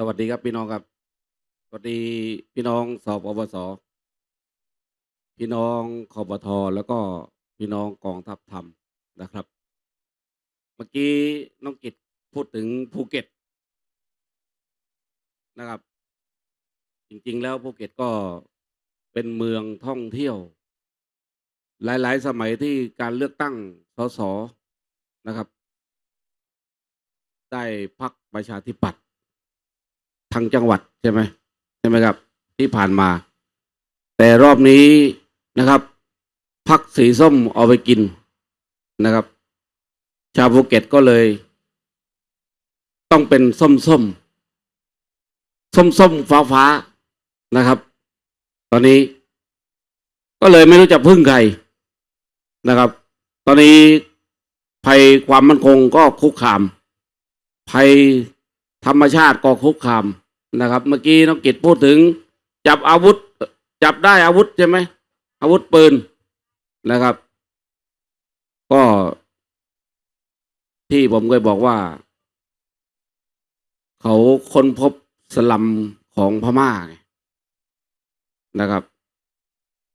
สวัสดีครับพี่น้องครับ สวัสดีพี่น้องสปปสพี่น้องคอปทแล้วก็พี่น้องกองทัพธรรมนะครับ เมื่อกี้น้องกิตพูดถึงภูเก็ตนะครับ จริงๆแล้วภูเก็ตก็เป็นเมืองท่องเที่ยว หลายๆ สมัยที่การเลือกตั้งสสนะครับ ได้พักประชาธิปัตย์ ทางจังหวัดใช่ไหมใช่ไหมครับ ที่ผ่านมา แต่รอบนี้นะครับพักสีส้มเอาไปกินนะครับ ชาวภูเก็ตก็เลย ต้องเป็นส้มส้มส้มส้มฟ้าฟ้านะครับ ตอนนี้ก็เลยไม่รู้จะพึ่งใครนะครับ ตอนนี้ภัยความมั่นคงก็คุกคามภัย ธรรมชาติก็คุกคามนะครับ เมื่อกี้น้องกิตพูดถึง จับอาวุธ จับได้อาวุธใช่ไหมอาวุธปืนนะครับ ก็ที่ผมเคยบอกว่า เขาค้นพบสลัมของพม่านะครับ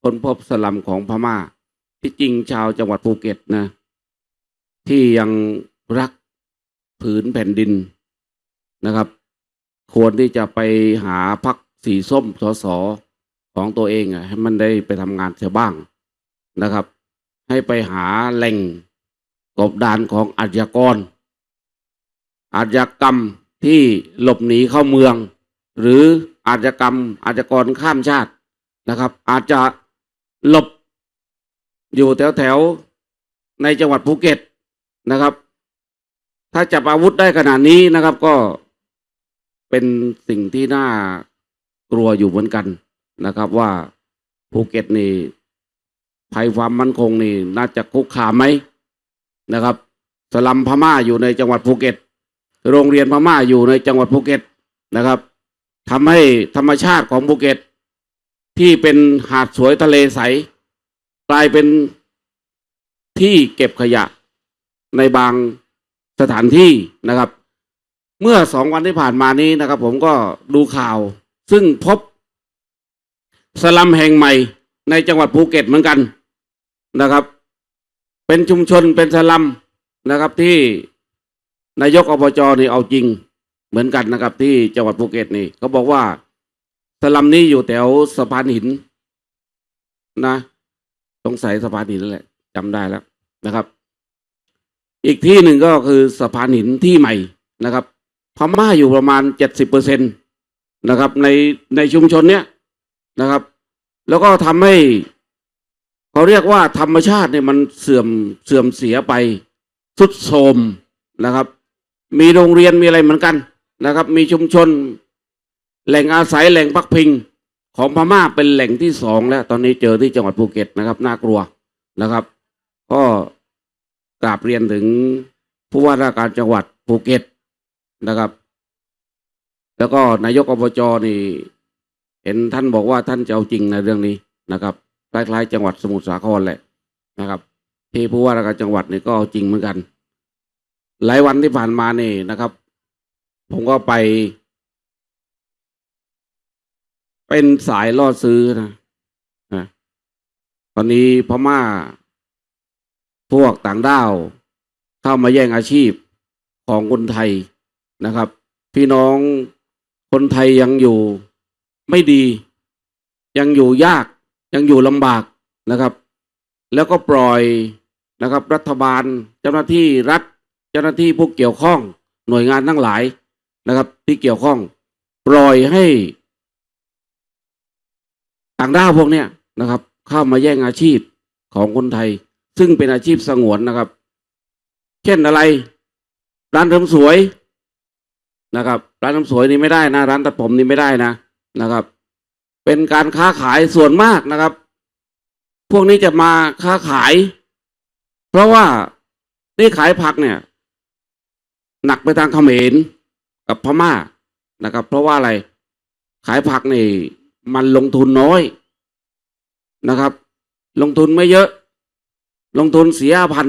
ค้นพบสลัมของพม่า ที่จริงชาวจังหวัดภูเก็ตนะ ที่ยังรักผืนแผ่นดิน นะครับ ควรที่จะไปหาพักสีส้มสสของตัวเองอะให้มันได้ไปทำงานเสียบ้างนะครับ ให้ไปหาแหล่งกบดานของอาชญากร อาชญากรรมที่หลบหนีเข้าเมือง หรืออาชญากรรม อาชญากรข้ามชาตินะครับ อาจจะหลบอยู่แถวแถวในจังหวัดภูเก็ตนะครับ ถ้าจับอาวุธได้ขนาดนี้นะครับ ก็ เป็นสิ่งที่น่ากลัวอยู่เหมือนกันนะครับ ว่าภูเก็ตนี่ภัยความมั่นคงนี่ น่าจะคุกคามไหมนะครับ สลัมพม่าอยู่ในจังหวัดภูเก็ต โรงเรียนพม่าอยู่ในจังหวัดภูเก็ตนะครับทำให้ธรรมชาติของภูเก็ต ที่เป็นหาดสวยทะเลใส กลายเป็นที่เก็บขยะในบางสถานที่นะครับ เมื่อสองวันที่ผ่านมานี้นะครับ ผมก็ดูข่าว ซึ่งพบสลัมแห่งใหม่ในจังหวัดภูเก็ตเหมือนกันนะครับ เป็นชุมชนเป็นสลัมนะครับที่นายกอบจนี่เอาจริงเหมือนกันนะครับ ที่จังหวัดภูเก็ตนี่เขาบอกว่าสลัมนี้อยู่แถวสะพานหินนะสงสัยสะพานหินนั่นแหละจำได้แล้วนะครับ อีกที่หนึ่งก็คือสะพานหินที่ใหม่นะครับ พม่าอยู่ประมาณเจ็ดสิบเปอร์เซ็นตนะครับ ในในชุมชนเนี้ยนะครับ แล้วก็ทำให้เขาเรียกว่าธรรมชาติเนี่ยมันเสื่อมเสื่อมเสียไปสุดโทรมนะครับ มีโรงเรียนมีอะไรเหมือนกันนะครับ มีชุมชน แหล่งอาศัยแหล่งพักพิงของพม่าเป็นแหล่งที่สองแล้ว ตอนนี้เจอที่จังหวัดภูเก็ตนะครับน่ากลัวนะครับ ก็กราบเรียนถึงผู้ว่าราชการจังหวัดภูเก็ต นะครับ แล้วก็นายกอบจนี่ เห็นท่านบอกว่าท่านจะเอาจริงในเรื่องนี้นะครับคล้ายๆจังหวัดสมุทรสาครแหละนะครับ ที่ผู้ว่าราชการจังหวัดนี่ก็เอาจริงเหมือนกัน หลายวันที่ผ่านมานี่นะครับ ผมก็ไป เป็นสายล่อซื้อนะนะตอนนี้พม่า พวกต่างด้าว เข้ามาแย่งอาชีพของคนไทย นะครับ พี่น้องคนไทยยังอยู่ไม่ดี ยังอยู่ยากยังอยู่ลำบากนะครับ แล้วก็ปล่อยนะครับ รัฐบาลเจ้าหน้าที่รัฐเจ้าหน้าที่ผู้เกี่ยวข้องหน่วยงานทั้งหลายนะครับ ที่เกี่ยวข้อง ปล่อยให้ ต่างด้าวพวกเนี้ยนะครับ เข้ามาแย่งอาชีพของคนไทย ซึ่งเป็นอาชีพสงวนนะครับ เช่นอะไร ร้านเสริมสวย นะครับ ร้านเสริมสวยนี่ไม่ได้นะ ร้านตัดผมนี่ไม่ได้นะนะครับ เป็นการค้าขายส่วนมากนะครับ พวกนี้จะมาค้าขาย เพราะว่าที่ขายผักเนี่ย หนักไปทางเขมรกับพม่านะครับ เพราะว่าอะไร ขายผักนี่มันลงทุนน้อยนะครับ ลงทุนไม่เยอะ ลงทุนเสียพัน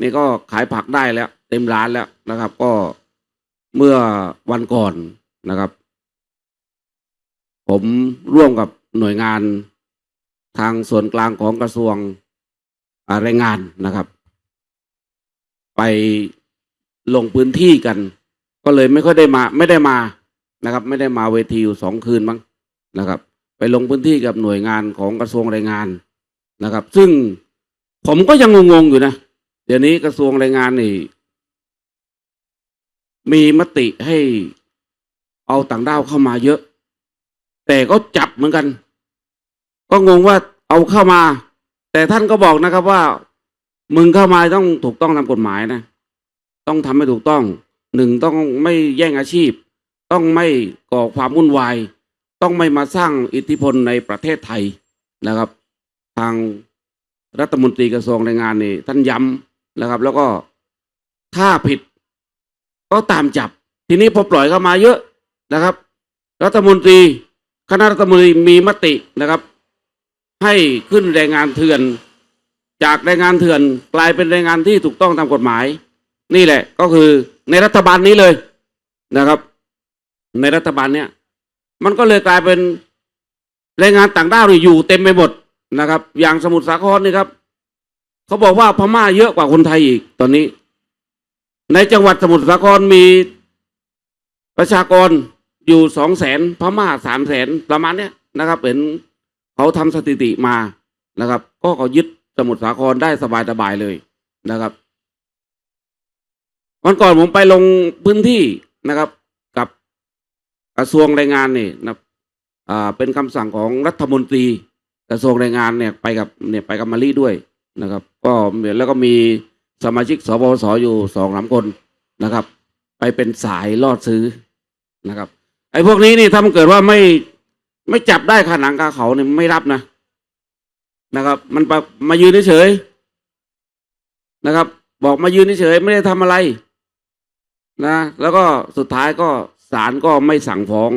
นี่ก็ขายผักได้แล้ว เต็มร้านแล้วนะครับ ก็ เมื่อวันก่อนนะครับ ผมร่วมกับหน่วยงานทางส่วนกลางของกระทรวงแรงงานนะครับ ไปลงพื้นที่กัน ก็เลยไม่ค่อยได้มา ไม่ได้มานะครับ ไม่ได้มาเวทีอยู่สองคืนมั้งนะครับ ไปลงพื้นที่กับหน่วยงานของกระทรวงแรงงานนะครับ ซึ่งผมก็ยังงงๆอยู่นะ เดี๋ยวนี้กระทรวงแรงงานนี่ มีมติให้เอาต่างด้าวเข้ามาเยอะ แต่ก็จับเหมือนกัน ก็งงว่าเอาเข้ามา แต่ท่านก็บอกนะครับว่า มึงเข้ามาต้องถูกต้องตามกฎหมายนะ ต้องทำให้ถูกต้องหนึ่งต้องไม่แย่งอาชีพ ต้องไม่ก่อความวุ่นวาย ต้องไม่มาสร้างอิทธิพลในประเทศไทยนะครับ ทางรัฐมนตรีกระทรวงแรงงานนี่ท่านย้ำนะครับ แล้วก็ถ้าผิด ก็ตามจับ ทีนี้พอปล่อยเข้ามาเยอะนะครับ รัฐมนตรีคณะรัฐมนตรีมีมตินะครับ ให้ขึ้นแรงงานเถื่อน จากแรงงานเถื่อนกลายเป็นแรงงานที่ถูกต้องตามกฎหมาย นี่แหละก็คือในรัฐบาลนี้เลยนะครับ ในรัฐบาลเนี้ยมันก็เลยกลายเป็นแรงงานต่างด้าวอยู่เต็มไปหมดนะครับ อย่างสมุทรสาครนี่ครับ เขาบอกว่าพม่าเยอะกว่าคนไทยอีกตอนนี้ ในจังหวัดสมุทรสาครมีประชากรอยู่สองแสนพม่าสามแสนประมาณเนี้ยนะครับเห็นเขาทำสถิติมานะครับ ก็เขายึดสมุทรสาครได้สบายๆเลยนะครับวันก่อนผมไปลงพื้นที่นะครับ กับกระทรวงแรงงานนี่นะอ่าเป็นคำสั่งของรัฐมนตรีกระทรวงแรงงานเนี่ยไปกับเนี่ยไปกับมารีด้วยนะครับ ก็แล้วก็มี สมาชิกสปสอยู่สองสามคนนะครับ ไปเป็นสายลอดซื้อนะครับ ไอ้พวกนี้นี่ถ้ามันเกิดว่าไม่ไม่จับได้ขาหนังคาเขาเนี่ยไม่รับนะนะครับ มันมามายืนเฉยนะครับ บอกมายืนเฉยไม่ได้ทำอะไร นะ แล้วก็สุดท้ายก็ศาลก็ไม่สั่งฟ้อง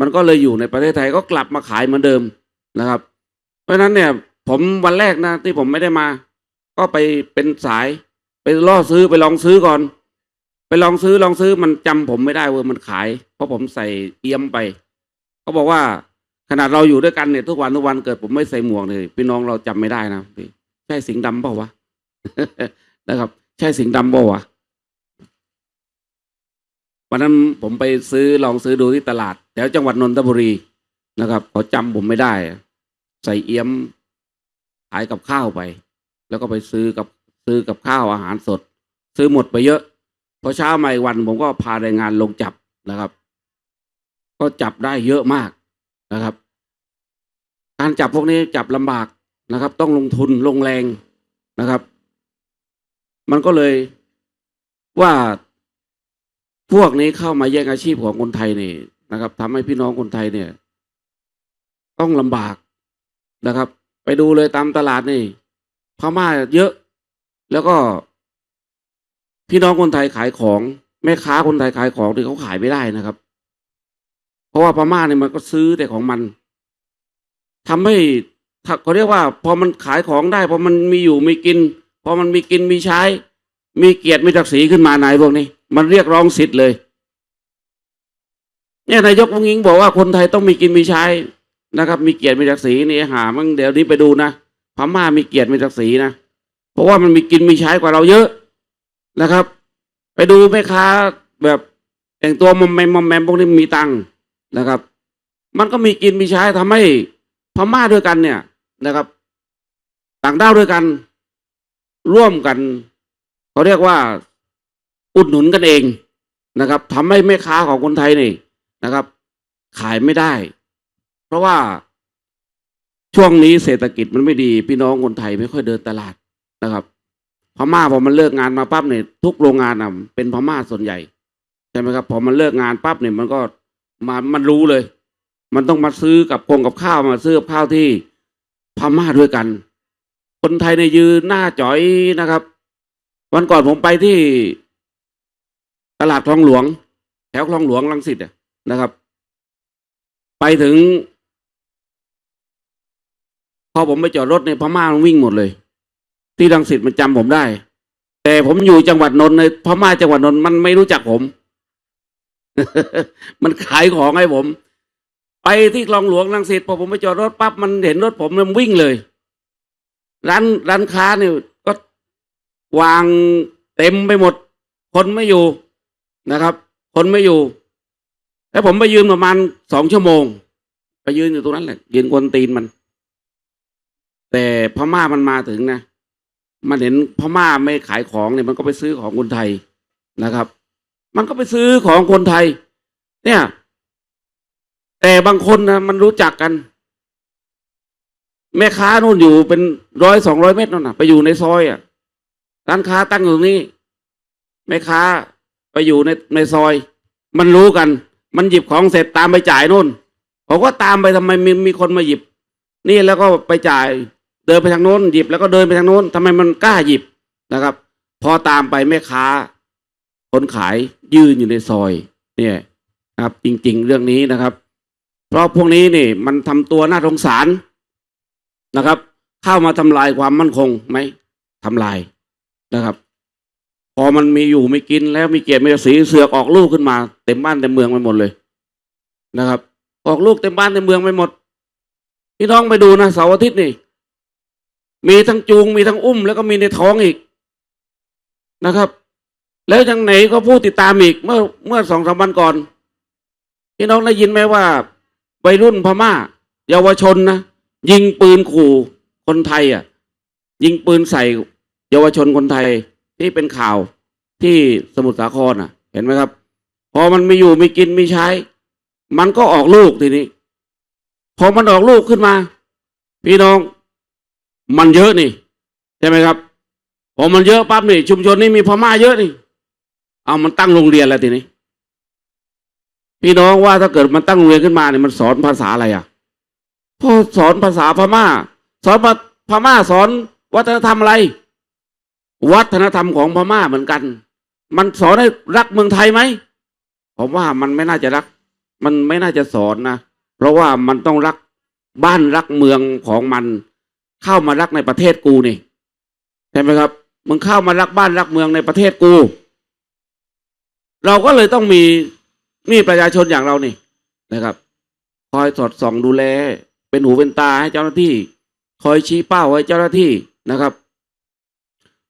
มันก็เลยอยู่ในประเทศไทยก็กลับมาขายเหมือนเดิมนะครับ เพราะฉะนั้นเนี่ย ผมวันแรกนะที่ผมไม่ได้มา ก็ไปเป็นสาย ไปล่อซื้อไปลองซื้อก่อน ไปลองซื้อลองซื้อมันจำผมไม่ได้เว่ามันขาย เพราะผมใส่เอี้ยมไปเขาบอกว่าขนาดเราอยู่ด้วยกันเนี่ยทุกวันทุกวันเกิดผมไม่ใส่หมวกเลยพี่น้องเราจำไม่ได้นะพี่ใช่สิงดำเปล่าวะนะครับ ใช่สิงดำเปล่าวะวันนั้นผมไปซื้อลองซื้อดูที่ตลาดแถวจังหวัดนนทบุรีนะครับเขาจำผมไม่ได้ ใส่เอี้ยมขายกับข้าวไป แล้วก็ไปซื้อกับซื้อกับข้าวอาหารสด ซื้อหมดไปเยอะพอเช้ามาอีกวันผมก็พาแรงงานลงจับนะครับ ก็จับได้เยอะมากนะครับ การจับพวกนี้จับลำบากนะครับ ต้องลงทุนลงแรงนะครับ มันก็เลยว่าพวกนี้เข้ามาแย่งอาชีพของคนไทยนี่นะครับทำให้พี่น้องคนไทยเนี่ย ต้องลำบากนะครับ ไปดูเลยตามตลาดนี่ พม่าเยอะ แล้วก็ พี่น้องคนไทยขายของ แม่ค้าคนไทยขายของที่เขาขายไม่ได้นะครับ เพราะว่าพม่าเนี่ยมันก็ซื้อแต่ของมันทำให้เขาเรียกว่า พอมันขายของได้พอมันมีอยู่มีกิน พอมันมีกินมีใช้ มีเกียรติมีศักดิ์ศรีขึ้นมาในพวกนี้ มันเรียกร้องสิทธิ์เลยเนี่ยนายกวงยิงบอกว่าคนไทยต้องมีกินมีใช้นะครับ มีเกียรติมีศักดิ์ศรีนี่หามั่งเดี๋ยวนี้ไปดูนะ พม่ามีเกียรติมีศักดิ์ศรีนะ เพราะว่ามันมีกินมีใช้กว่าเราเยอะนะครับ ไปดูแม่ค้าแบบแต่งตัวมอมแมมมอมแมมพวกนี้มีตังค์นะครับ มันก็มีกินมีใช้ทำให้พม่าด้วยกันเนี่ยนะครับ ต่างด้าวด้วยกัน ร่วมกันเขาเรียกว่าอุดหนุนกันเองนะครับทำให้แม่ค้าของคนไทยนี่นะครับ ขายไม่ได้ เพราะว่า ช่วงนี้เศรษฐกิจมันไม่ดี พี่น้องคนไทยไม่ค่อยเดินตลาดนะครับพม่าพอมันเลิกงานมาปั๊บเนี่ยทุกโรงงานอะเป็นพม่าส่วนใหญ่ใช่ไหมครับพอมันเลิกงานปั๊บเนี่ยมันก็มามันรู้เลย มันต้องมาซื้อกับกงกับข้าวมาซื้อกับข้าวที่พม่าด้วยกัน คนไทยเนี่ยยืนหน้าจ๋อยนะครับ วันก่อนผมไปที่ตลาดคลองหลวง แถวคลองหลวงลังสิตนะครับ ไปถึง พอผมไปจอดรถในยพม่ามันวิ่งหมดเลย ที่รังสิตมันจำผมได้ แต่ผมอยู่จังหวัดนนท์ในพม่าจังหวัดนนท์มันไม่รู้จักผม มันขายของให้ผม ไปที่คลองหลวงลังสิตพอผมไปจอดรถปั๊บมันเห็นรถผมมันวิ่งเลย ร้านร้านค้าเนี่ยก็วางเต็มไปหมด คนไม่อยู่นะครับ คนไม่อยู่แล้วผมไปยืนประมาณสองชั่วโมง ไปยืนอยู่ตรงนั้นแหละยืนกวนตีนมัน แต่พม่ามันมาถึงนะ มันเห็นพม่าไม่ขายของเนี่ยมันก็ไปซื้อของคนไทยนะครับ มันก็ไปซื้อของคนไทย เนี่ย แต่บางคนนะมันรู้จักกัน แม่ค้านู่นอยู่เป็นร้อยสองร้อยเมตรนั่นนะไปอยู่ในซอยอะร้านค้าตั้งอยู่ตรงนี้แม่ค้าไปอยู่ในในซอย มันรู้กัน มันหยิบของเสร็จตามไปจ่ายนู่นผมก็ตามไปทำไมมีมีคนมาหยิบ นี่แล้วก็ไปจ่าย เดินไปทางโน้นหยิบแล้วก็เดินไปทางโน้นทำไมมันกล้าหยิบนะครับ พอตามไปแม่ค้า คนขายยืนอยู่ในซอย เนี่ยนะครับ จริง ๆ เรื่องนี้นะครับ เพราะพวกนี้นี่ มันทำตัวน่าสงสารนะครับ เข้ามาทำลายความมั่นคงไหมทำลายนะครับ พอมันมีอยู่ไม่กินแล้วมีเกียรติมีสีเสือกออกลูกขึ้นมา เต็มบ้านเต็มเมืองไปหมดเลยนะครับ ออกลูกเต็มบ้านเต็มเมืองไปหมดพี่น้องไปดูนะเสาร์อาทิตย์นี่ มีทั้งจูงมีทั้งอุ้ม แล้วก็มีในท้องอีกนะครับ แล้วยังไหนก็ผู้ติดตามอีก เมื่อเมื่อสองสามวันก่อนพี่น้องได้ยินไหมว่าวัยรุ่นพม่า เยาวชนนะยิงปืนขู่คนไทยอะ ยิงปืนใส่ เยาวชนคนไทยที่เป็นข่าวที่สมุทรสาครอะ เห็นไหมครับ พอมันมีอยู่มีกินมีใช้ มันก็ออกลูกทีนี้ พอมันออกลูกขึ้นมา พี่น้อง มันเยอะนี่ใช่ไหมครับพอมันเยอะปั๊บนี่ ชุมชนนี้มีพม่าเยอะนี่ เอามันตั้งโรงเรียนแล้วทีนี้ พี่น้องว่าถ้าเกิดมันตั้งโรงเรียนขึ้นมาเนี่ยมันสอนภาษาอะไรอะพอสอนภาษาพม่า สอนพม่าสอนวัฒนธรรมอะไร วัฒนธรรมของพม่าเหมือนกัน มันสอนให้รักเมืองไทยไหมผมว่ามันไม่น่าจะรัก มันไม่น่าจะสอนนะเพราะว่ามันต้องรักบ้านรักเมืองของมัน เข้ามารักในประเทศกูนี่ใช่ไหมครับมึงเข้ามารักบ้านรักเมืองในประเทศกู เราก็เลยต้องมีนี่ประชาชนอย่างเรานี่นะครับ คอยสอดส่องดูแล เป็นหูเป็นตาให้เจ้าหน้าที่ คอยชี้เป้าให้เจ้าหน้าที่นะครับ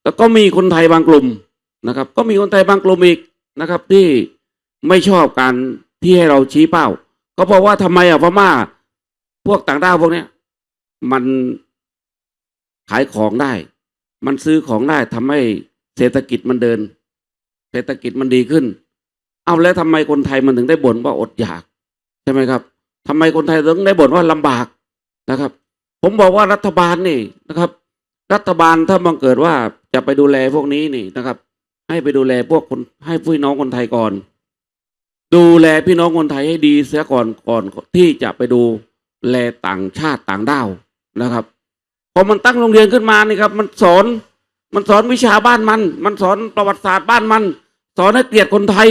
แล้วก็มีคนไทยบางกลุ่มนะครับ ก็มีคนไทยบางกลุ่มอีกนะครับ ที่ไม่ชอบการที่ให้เราชี้เป้า ก็เพราะว่าทำไมอะพม่าพวกต่างด้าวพวกเนี้ย มัน ขายของได้ มันซื้อของได้ทำให้เศรษฐกิจมันเดิน เศรษฐกิจมันดีขึ้น เอาแล้วทำไมคนไทยมันถึงได้บ่นว่าอดอยากใช่ไหมครับทำไมคนไทยถึงได้บ่นว่าลำบากนะครับ ผมบอกว่ารัฐบาลนี่นะครับ รัฐบาลถ้าบังเกิดว่าจะไปดูแลพวกนี้นี่นะครับ ให้ไปดูแลพวกคนให้พี่น้องคนไทยก่อน ดูแลพี่น้องคนไทยให้ดีเสียก่อนก่อนที่จะไปดูแลต่างชาติต่างด้าวนะครับ พอมันตั้งโรงเรียนขึ้นมานี่ครับ มันสอนมันสอนวิชาบ้านมัน มันสอนประวัติศาสตร์บ้านมัน สอนให้เกลียดคนไทย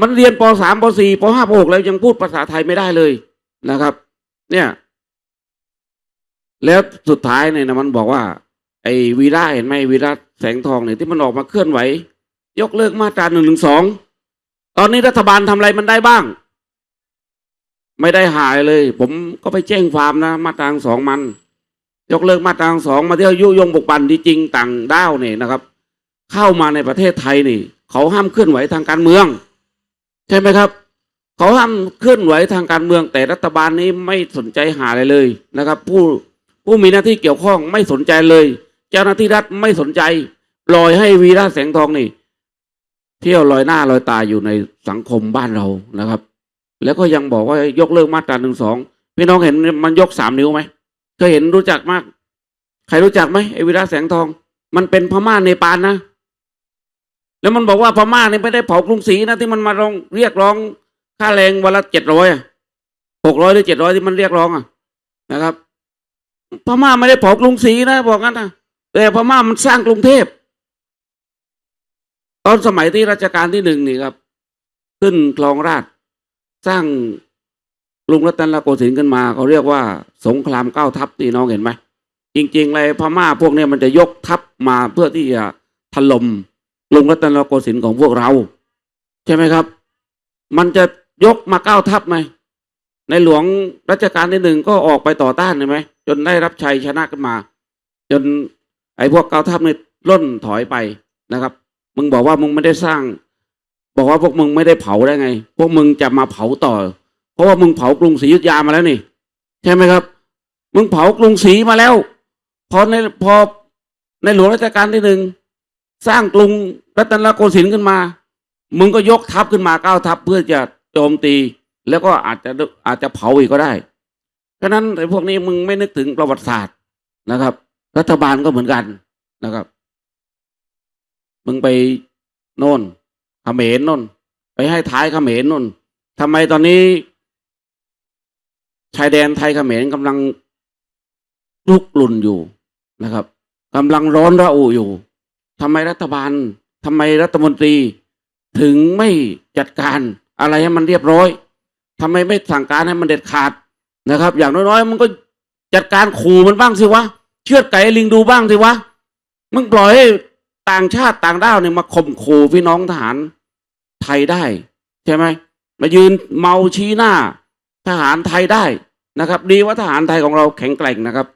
มันเรียนปสามปสี่ปห้าปหกแล้วยังพูดภาษาไทยไม่ได้เลยนะครับ เนี่ย แล้วสุดท้ายเนี่ยนะมันบอกว่า ไอ้วีระเห็นไหมวีระแสงทองเนี่ยที่มันออกมาเคลื่อนไหว ยกเลิกมาตราหนึ่งหนึ่งสองตอนนี้รัฐบาลทำอะไรมันได้บ้าง ไม่ได้หายเลย ผมก็ไปแจ้งความนะ มาตราสองมัน ยกเลิกมาตราสองมาเที่ยวยุยงปลุกปั่นที่จริงต่างด้าวเนี่ยนะครับ เข้ามาในประเทศไทยนี่ เขาห้ามเคลื่อนไหวทางการเมือง ใช่ไหมครับ เขาห้ามเคลื่อนไหวทางการเมือง แต่รัฐบาลนี้ไม่สนใจหาอะไรเลยนะครับ ผู้ผู้มีหน้าที่เกี่ยวข้องไม่สนใจเลย เจ้าหน้าที่รัฐไม่สนใจปล่อยให้วีระแสงทองนี่ เที่ยวลอยหน้าลอยตาอยู่ในสังคมบ้านเรานะครับ แล้วก็ยังบอกว่ายกเลิกมาตราหนึ่งสองพี่น้องเห็นมันยกสามนิ้วไหม เคยเห็นรู้จักมาก ใครรู้จักไหมไอวีระแสงทอง มันเป็นพม่าเนปาลนะ แล้วมันบอกว่าพม่าเนี่ยไม่ได้เผากรุงศรีนะที่มันมาร้องเรียกร้องค่าแรงวันละเจ็ดร้อยหกร้อยหรือเจ็ดร้อยที่มันเรียกร้องอะนะครับพม่าไม่ได้เผากรุงศรีนะบอกงั้นนะแต่พม่ามันสร้างกรุงเทพ ตอนสมัยที่รัชกาลที่หนึ่งนี่ครับ ขึ้นคลองราชสร้าง รุงรัตนโกสินทร์ขึ้นมาเขาเรียกว่าสงครามเก้าทัพที่น้องเห็นไหมจริงๆเลยพม่าพวกนี้มันจะยกทัพมาเพื่อที่จะถล่มกรุงรัตนโกสินทร์ของพวกเรา ใช่ไหมครับ มันจะยกมาเก้าทัพไหมในหลวงรัชกาลที่หนึ่งก็ออกไปต่อต้านใช่ไหมจนได้รับชัยชนะขึ้นมา จนไอ้พวกเก้าทัพเนี่ยล่นถอยไปนะครับ มึงบอกว่ามึงไม่ได้สร้าง บอกว่าพวกมึงไม่ได้เผาได้ไง พวกมึงจะมาเผาต่อ เพราะว่ามึงเผากรุงศรีอยุธยามาแล้วนี่ ใช่ไหมครับ มึงเผากรุงศรีมาแล้ว พอในพอในหลวงรัชกาลที่หนึ่งสร้างกรุงรัตนโกสินทร์ขึ้นมา มึงก็ยกทัพขึ้นมาเก้าทัพเพื่อจะโจมตี แล้วก็อาจจะอาจจะเผาอีกก็ได้ฉะนั้นไอ้พวกนี้มึงไม่นึกถึงประวัติศาสตร์นะครับ รัฐบาลก็เหมือนกันนะครับ มึงไปโน่นเขมรโน่น ไปให้ท้ายเขมรโน่นทำไมตอนนี้ ชายแดนไทยเขมรกำลังลุกลุ่นอยู่นะครับกำลังร้อนระอุอยู่ทำไมรัฐบาลทำไมรัฐมนตรี ถึงไม่จัดการอะไรให้มันเรียบร้อยทำไมไม่สั่งการให้มันเด็ดขาดนะครับ อย่างน้อยๆมันก็จัดการขู่มันบ้างสิวะเชือดไก่ลิงดูบ้างสิวะมึงปล่อยให้ต่างชาติต่างด้าวเนี่ยมาข่มขู่พี่น้องทหารไทยได้ ใช่ไหมมายืนเมาชี้หน้า ทหารไทยได้นะครับ ดีว่าทหารไทยของเราแข็งแกร่งนะครับ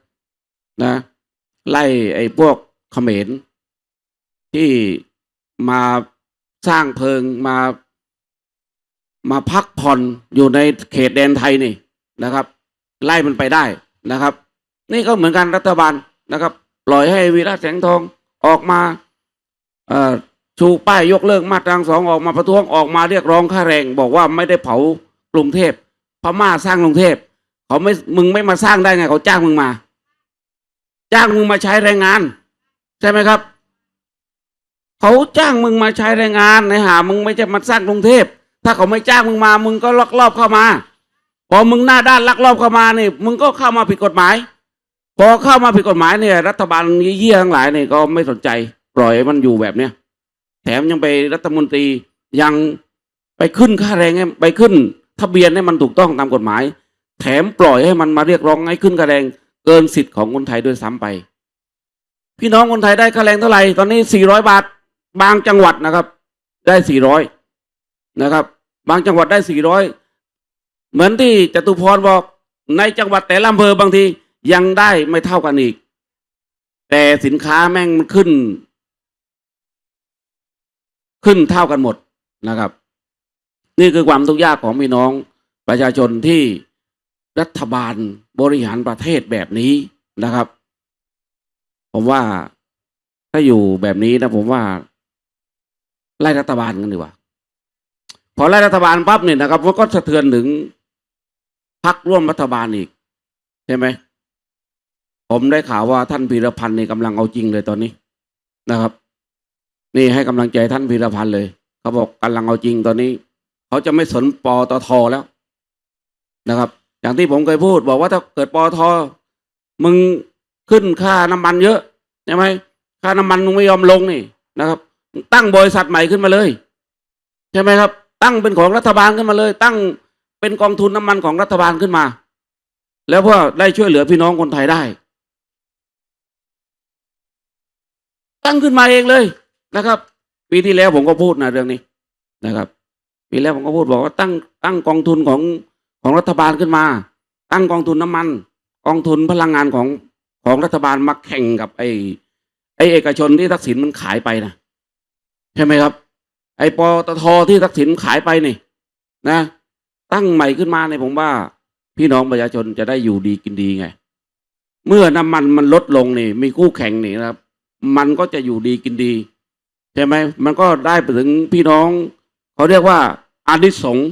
นะไล่ไอ้พวกเขมรที่มาสร้างเพิงมา มาพักผ่อนอยู่ในเขตแดนไทยนี่นะครับ ไล่มันไปได้นะครับ นี่ก็เหมือนกันรัฐบาลนะครับ ปล่อยให้วีระแสงทองออกมาชูป้ายยกเลิกมาตราสองออกมาประท้วงออกมาเรียกร้องค่าแรง บอกว่าไม่ได้เผากรุงเทพ พม่าสร้างกรุงเทพเขาไม่มึงไม่มาสร้างได้ไง เขาจ้างมึงมา จ้างมึงมาใช้แรงงาน ใช่ไหมครับ เขาจ้างมึงมาใช้แรงงานในหา มึงไม่ใช่มาสร้างกรุงเทพถ้าเขาไม่จ้างมึงมา มึงก็ลักลอบเข้ามา พอมึงหน้าด้านลักลอบเข้ามาเนี่ยมึงก็เข้ามาผิดกฎหมาย พอเข้ามาผิดกฎหมายเนี่ย รัฐบาลเยี่ยทั้งหลายเนี่ยก็ไม่สนใจปล่อยมันอยู่แบบเนี้ยแถมยังไปรัฐมนตรียังไปขึ้นค่าแรงไปขึ้น ทะเบียนให้มันถูกต้องตามกฎหมาย แถมปล่อยให้มันมาเรียกร้องให้ขึ้นค่าแรงเกินสิทธิ์ของคนไทยด้วยซ้ำไป พี่น้องคนไทยได้ค่าแรงเท่าไหร่ตอนนี้ 400 บาท บางจังหวัดนะครับ ได้ 400 นะครับ บางจังหวัดได้ 400 เหมือนที่จตุพรบอกในจังหวัดแต่ละอำเภอบางทียังได้ไม่เท่ากันอีก แต่สินค้าแม่งมันขึ้น ขึ้นเท่ากันหมดนะครับ นี่คือความทุกข์ยากของพี่น้องประชาชนที่รัฐบาลบริหารประเทศแบบนี้นะครับ ผมว่าถ้าอยู่แบบนี้นะผมว่าไล่รัฐบาลกันดีกว่า พอไล่รัฐบาลปั๊บเนี่ยนะครับมันก็สะเทือนถึงพักร่วมรัฐบาลอีก ใช่ไหมผมได้ข่าวว่าท่านพีรพันธ์นี่กำลังเอาจริงเลยตอนนี้นะครับ นี่ให้กำลังใจท่านพีรพันธ์เลยเขาบอกกำลังเอาจริงตอนนี้ เขาจะไม่สนปตทแล้วนะครับ อย่างที่ผมเคยพูด บอกว่าถ้าเกิดปตทมึงขึ้นค่าน้ำมันเยอะใช่ไหมค่าน้ำมันมึงไม่ยอมลงนี่นะครับ ตั้งบริษัทใหม่ขึ้นมาเลย ใช่ไหมครับ ตั้งเป็นของรัฐบาลขึ้นมาเลย ตั้งเป็นกองทุนน้ำมันของรัฐบาลขึ้นมา แล้วเพื่อได้ช่วยเหลือพี่น้องคนไทยได้ ตั้งขึ้นมาเองเลยนะครับ ปีที่แล้วผมก็พูดนะเรื่องนี้นะครับ ปีแล้วผมก็พูดบอกว่าตั้งตั้งกองทุนของของรัฐบาลขึ้นมา ตั้งกองทุนน้ำมัน กองทุนพลังงานของของรัฐบาลมาแข่งกับไอ้ไอ้เอกชนที่ทักษิณมันขายไปนะใช่ไหมครับ ไอ้ปตทที่ทักษิณขายไปนี่นะ ตั้งใหม่ขึ้นมาเนี่ยผมว่า พี่น้องประชาชนจะได้อยู่ดีกินดีไง เมื่อน้ำมันมันลดลงนี่ มีคู่แข่งนี่นะครับ มันก็จะอยู่ดีกินดีใช่ไหมมันก็ได้ไปถึงพี่น้อง เขาเรียกว่าอานิสงส์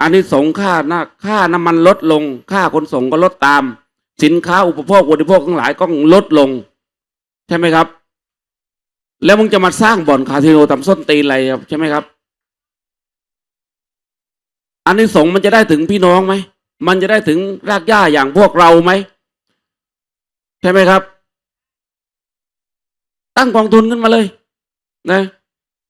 อานิสงส์ค่าหน้าค่าน้ำมันลดลง ค่าขนส่งก็ลดตาม สินค้าอุปโภคบริโภคทั้งหลายก็ลดลง ใช่ไหมครับ แล้วมึงจะมาสร้างบ่อนคาสิโนทำส้นตีนอะไรครับใช่ไหมครับอันนี้สงมันจะได้ถึงพี่น้องไหม มันจะได้ถึงรากหญ้าอย่างพวกเราไหม ใช่ไหมครับ ตั้งกองทุนขึ้นมาเลย นะ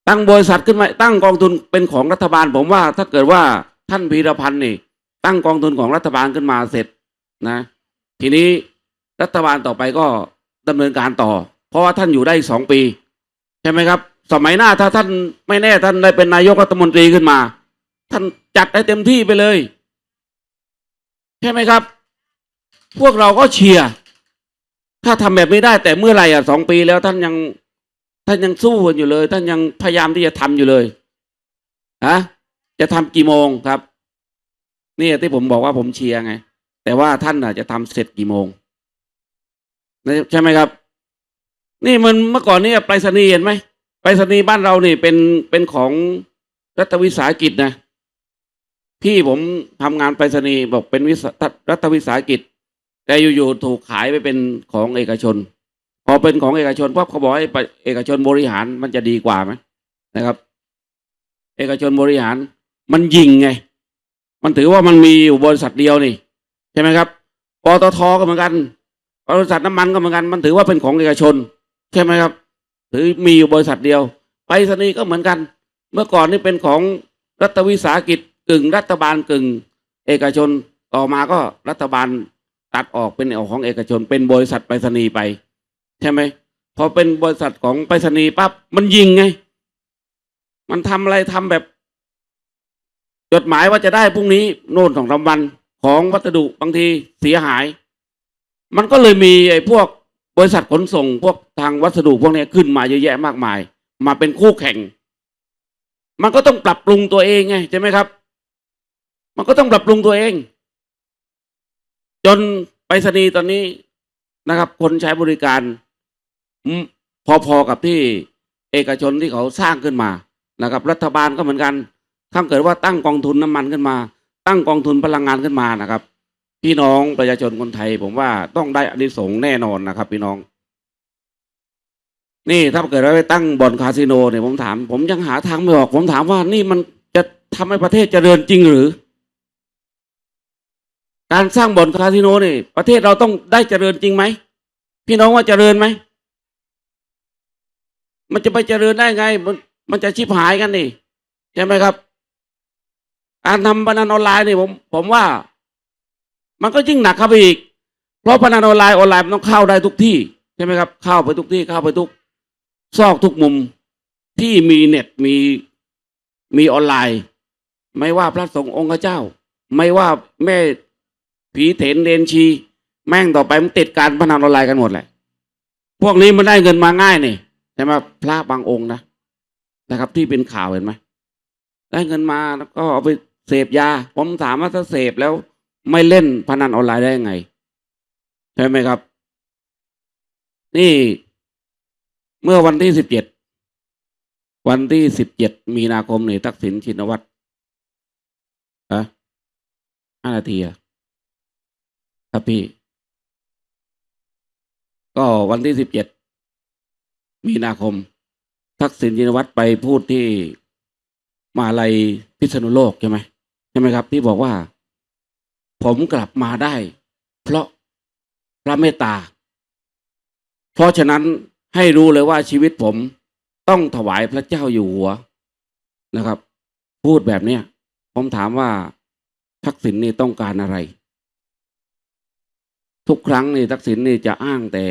ตั้งบริษัทขึ้นมาตั้งกองทุนเป็นของรัฐบาล ผมว่า ถ้าเกิดว่าท่านพีรพันธ์นี่ ตั้งกองทุนของรัฐบาลขึ้นมาเสร็จนะ ทีนี้รัฐบาลต่อไปก็ดำเนินการต่อ เพราะว่าท่านอยู่ได้อีกสองปี ใช่ไหมครับ สมัยหน้าถ้าท่านไม่แน่ท่านได้เป็นนายกรัฐมนตรีขึ้นมา ท่านจัดให้เต็มที่ไปเลย ใช่ไหมครับ พวกเราก็เชียร์ถ้าทำแบบนี้ได้แต่เมื่อไหร่อะสองปีแล้วท่านยัง ท่านยังสู้กันอยู่เลย ท่านยังพยายามที่จะทำอยู่เลยฮะจะทำกี่โมงครับนี่ที่ผมบอกว่าผมเชียร์ไง แต่ว่าท่านอะจะทำเสร็จกี่โมงใช่ไหมครับ นี่มันเมื่อก่อนนี่ไปรษณีย์เห็นไหมไปรษณีย์บ้านเรานี่เป็นเป็นของรัฐวิสาหกิจนะ พี่ผมทำงานไปรษณีย์บอกเป็นวิสรัฐวิสาหกิจ แต่อยู่ๆถูกขายไปเป็นของเอกชน พอเป็นของเอกชนปั๊บเขาบอกให้เอกชนบริหารมันจะดีกว่าไหมนะครับ เอกชนบริหารมันยิงไง มันถือว่ามันมีอยู่บริษัทเดียวนี่ใช่ไหมครับปตทก็เหมือนกันบริษัทน้ำมันก็เหมือนกัน มันถือว่าเป็นของเอกชน ใช่ไหมครับ ถือมีอยู่บริษัทเดียวไปรษณีย์ก็เหมือนกัน เมื่อก่อนนี่เป็นของรัฐวิสาหกิจกึ่งรัฐบาลกึ่ง เอกชนต่อมาก็รัฐบาลตัดออกเป็นของเอกชน เป็นบริษัทไปรษณีย์ไป ใช่ไหมพอเป็นบริษัทของไปรษณีย์ปั๊บมันยิงไง มันทำอะไรทำแบบ จดหมายว่าจะได้พรุ่งนี้โน่นสองสามวันของวัสดุบางทีเสียหาย มันก็เลยมีไอ้พวกบริษัทขนส่ง พวกทางวัสดุพวกนี้ขึ้นมาเยอะแยะมากมาย มาเป็นคู่แข่ง มันก็ต้องปรับปรุงตัวเองไงใช่ไหมครับ มันก็ต้องปรับปรุงตัวเอง จนไปรษณีย์ตอนนี้นะครับ คนใช้บริการ พอๆกับที่เอกชนที่เขาสร้างขึ้นมานะครับ รัฐบาลก็เหมือนกันถ้าเกิดว่าตั้งกองทุนน้ำมันขึ้นมา ตั้งกองทุนพลังงานขึ้นมานะครับ พี่น้องประชาชนคนไทย ผมว่าต้องได้อานิสงส์แน่นอนนะครับ พี่น้อง นี่ถ้าเกิดว่าไปตั้งบ่อนคาสิโนเนี่ยผมถาม ผมยังหาทางไม่ออก ผมถามว่านี่มันจะทำให้ประเทศเจริญจริงหรือ การสร้างบ่อนคาสิโนนี่ประเทศเราต้องได้เจริญจริงไหมพี่น้องว่าเจริญไหม มันจะไปเจริญได้ไง มันมันจะชิบหายกันนี่ใช่ไหมครับ การทำพนันออนไลน์นี่ผม ผมว่า มันก็ยิ่งหนักครับอีก เพราะพนันออนไลน์ออนไลน์มันต้องเข้าได้ทุกที่ใช่ไหมครับ เข้าไปทุกที่เข้าไปทุก ซอกทุกมุมที่มีเน็ตมีมีออนไลน์ ไม่ว่าพระสงฆ์องค์เจ้า ไม่ว่าแม่ผีเถนเดนชี แม่งต่อไปมันติดการพนันออนไลน์กันหมดแหละ พวกนี้มันได้เงินมาง่ายนี่ ใช่ไหมพระบางองค์นะนะครับ ที่เป็นข่าวเห็นไหมได้เงินมาแล้วก็เอาไปเสพยา ผมถามว่าถ้าเสพแล้วไม่เล่นพนันออนไลน์ได้ยังไง ใช่ไหมครับ นี่เมื่อวันที่สิบเจ็ดวันที่สิบเจ็ดมีนาคมนี่ทักษิณชินวัตรฮะห้านาทีอะครับพี่ ก็วันที่สิบเจ็ด มีนาคม ทักษิณชินวัตรไปพูดที่มาลัยพิษณุโลกใช่ไหมใช่ไหมครับ ที่บอกว่า ผมกลับมาได้ เพราะพระเมตตา เพราะฉะนั้นให้รู้เลยว่าชีวิตผมต้องถวายพระเจ้าอยู่หัวนะครับ พูดแบบเนี้ยผมถามว่าทักษิณนี่ต้องการอะไร ทุกครั้งนี่ทักษิณนี่จะอ้างแต่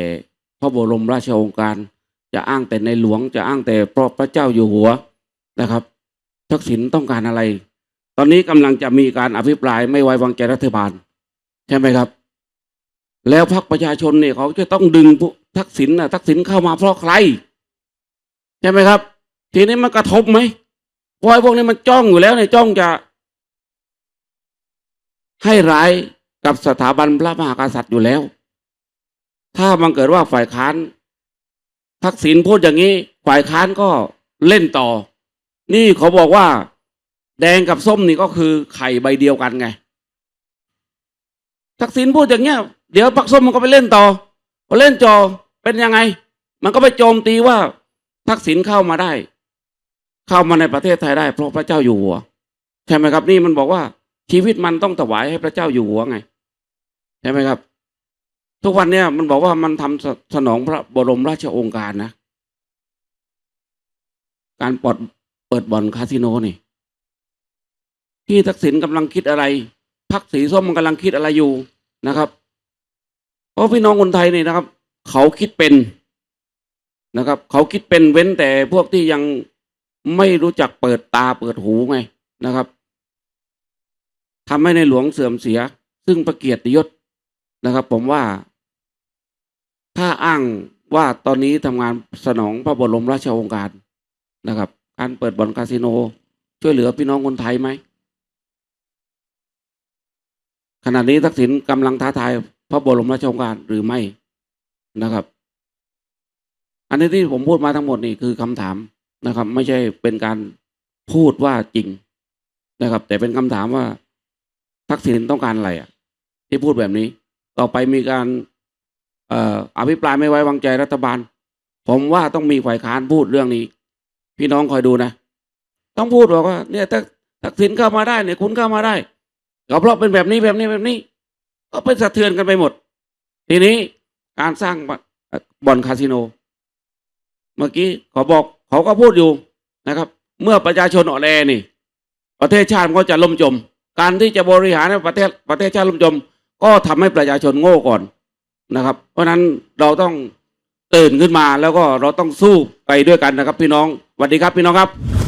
พระบรมราชโองการ จะอ้างแต่ในหลวงจะอ้างแต่พระพระเจ้าอยู่หัวนะครับทักษิณต้องการอะไร ตอนนี้กำลังจะมีการอภิปรายไม่ไว้วางใจรัฐบาล ใช่ไหมครับ แล้วพรรคประชาชนเนี่ยเขาจะต้องดึงทักษิณนะทักษิณเข้ามาเพราะใคร ใช่ไหมครับ ทีนี้มันกระทบไหมเพราะไอ้พวกนี้มันจ้องอยู่แล้วเนี่ยจ้องจะ ให้ร้ายกับสถาบันพระมหากษัตริย์อยู่แล้ว ถ้ามันเกิดว่าฝ่ายค้าน ทักษิณพูดอย่างนี้ฝ่ายค้านก็เล่นต่อ นี่เขาบอกว่า แดงกับส้มนี่ก็คือไข่ใบเดียวกันไง ทักษิณพูดอย่างเงี้ย เดี๋ยวปักส้มมันก็ไปเล่นต่อพอเล่นจอเป็นยังไง มันก็ไปโจมตีว่า ทักษิณเข้ามาได้ เข้ามาในประเทศไทยได้เพราะพระเจ้าอยู่หัวใช่ไหมครับ นี่มันบอกว่าชีวิตมันต้องถวายให้พระเจ้าอยู่หัวไงใช่ไหมครับ ทุกวันเนี่ยมันบอกว่ามันทำสสนองพระบรมราชโองการนะ การปลดเปิดบ่อนคาสิโนนี่ ที่ทักษิณกำลังคิดอะไรพรรคสีส้มมันกำลังคิดอะไรอยู่นะครับ เพราะพี่น้องคนไทยนี่นะครับ เขาคิดเป็นนะครับ เขาคิดเป็นเว้นแต่พวกที่ยังไม่รู้จักเปิดตาเปิดหูไงนะครับทำให้ในหลวงเสื่อมเสีย ซึ่งประเกียรติยศนะครับ ผมว่า ถ้าอ้างว่าตอนนี้ทำงานสนองพระบรมราชโองการนะครับ การเปิดบ่อนคาสิโน ช่วยเหลือพี่น้องคนไทยไหมขณะนี้ทักษิณกำลังท้าทายพระบรมราชโองการหรือไม่นะครับ อันนี้ที่ผมพูดมาทั้งหมดนี่คือคำถามนะครับ ไม่ใช่เป็นการพูดว่าจริงนะครับ แต่เป็นคำถามว่าทักษิณต้องการอะไรอะ ที่พูดแบบนี้ ต่อไปมีการ อภิปรายไม่ไว้วางใจรัฐบาล ผมว่าต้องมีฝ่ายค้านพูดเรื่องนี้ พี่น้องคอยดูนะ ต้องพูดบอกว่า เนี่ยถ้าทักษิณเข้ามาได้เนี่ยคุณเข้ามาได้ก็เพราะเป็นแบบนี้แบบนี้แบบนี้ ก็เป็นสะเทือนกันไปหมด ทีนี้การสร้างบ่อนคาสิโน เมื่อกี้ขาบอกเขาก็พูดอยู่นะครับ เมื่อประชาชนอ่อนแอนี่ ประเทศชาติก็จะล่มจม การที่จะบริหารให้ประเทศประเทศชาติล่มจม ก็ทำให้ประชาชนโง่ก่อน นะครับ เพราะฉะนั้นเราต้องตื่นขึ้นมาแล้วก็เราต้องสู้ไปด้วยกันนะครับ พี่น้องสวัสดีครับพี่น้องครับ